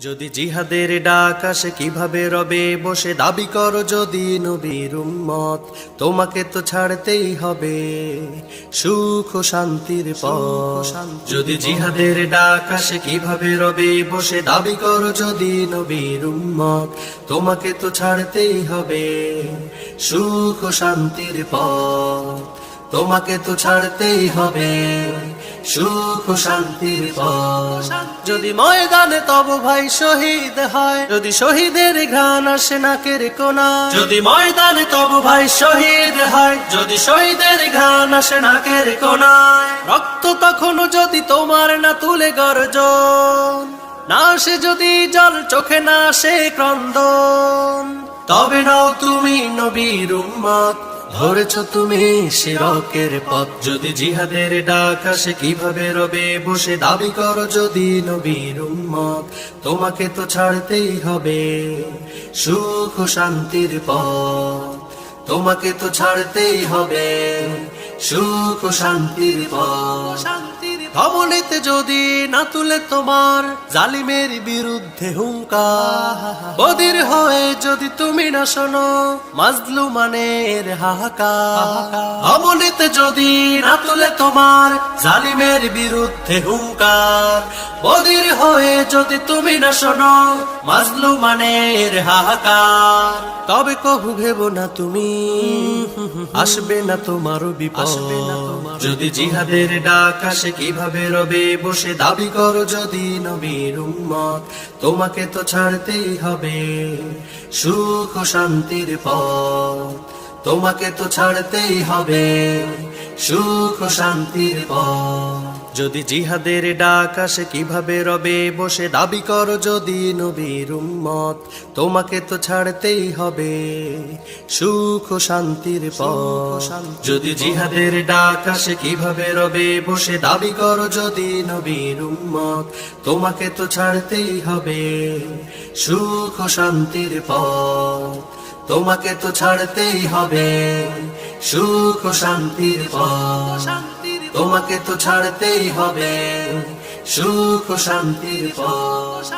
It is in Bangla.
যদি জিহাদের ডাক আসে কীভাবে রবে? বসে দাবি করো যদি নবীর উম্মত তোমাকে তো ছাড়তেই হবে। সুখ ও শান্তির পথ। যদি জিহাদের ডাক আসে কীভাবে রবে? বসে দাবি করো যদি নবীর উম্মত তোমাকে তো ছাড়তেই হবে। সুখ ও শান্তির পথ তোমাকে তো ছাড়তেই হবে। সুখ শান্তির যদি ময়দানে তব ভাই শহীদ হয় যদি শহীদের ঘ্রাণ আসে নাকের কোনা যদি ময়দানে তব ভাই শহীদ হয় যদি শহীদের ঘ্রাণ আসে নাকের কোনায় রক্ত তখনও যদি তোমার না তুলে গর্জন না আসে যদি জল চোখে না আসে ক্রন্দন। তবে নাও তুমি নবীর উম্মত। ধরেছ তুমি শিরকের পথ। যদি জিহাদের ডাক আসে, কীভাবে রবে? বসে দাবি করো যদি নবীর উম্মত। তোমাকে তো ছাড়তেই হবে সুখ শান্তির পথ। তোমাকে তো ছাড়তেই হবে সুখ শান্তির পথ। ধমনীতে যদি না তুলে তোমার জালিমের বিরুদ্ধে হুঙ্কার বদির হয়ে যদি তুমি না শোনো মাজলু মানের হাহাকার ধমনীতে যদি না তুলে তোমার জালিমের বিরুদ্ধে হুঙ্কার বদির হয়ে যদি তুমি না শোনো মাজলু মানের হাহাকার। তবে কবু ভেব না তুমি আসবে না তোমারও বিপদ। যদি জিহাদের ডাক আসে কীভাবে রবে? বসে দাবি করো যদি নবীর উম্মত। তোমাকে তো ছাড়তেই হবে সুখ শান্তির পথ। তোমাকে তো ছাড়তেই হবে সুখ শান্তির পথ। যদি জিহাদের ডাক আসে কীভাবে রবে বসে? দাবি করো যদি নবীর উম্মত তোমাকে তো ছাড়তেই হবে। সুখ শান্তির পথ। যদি জিহাদের ডাক আসে কীভাবে রবে বসে? দাবি করো যদি নবীর উম্মত তোমাকে তো ছাড়তেই হবে। সুখ শান্তির পথ। তোমাকে তো ছাড়তেই হবে। সুখ ও শান্তির পথ তোমাকে তো ছাড়তেই হবে। সুখ ও শান্তির পথ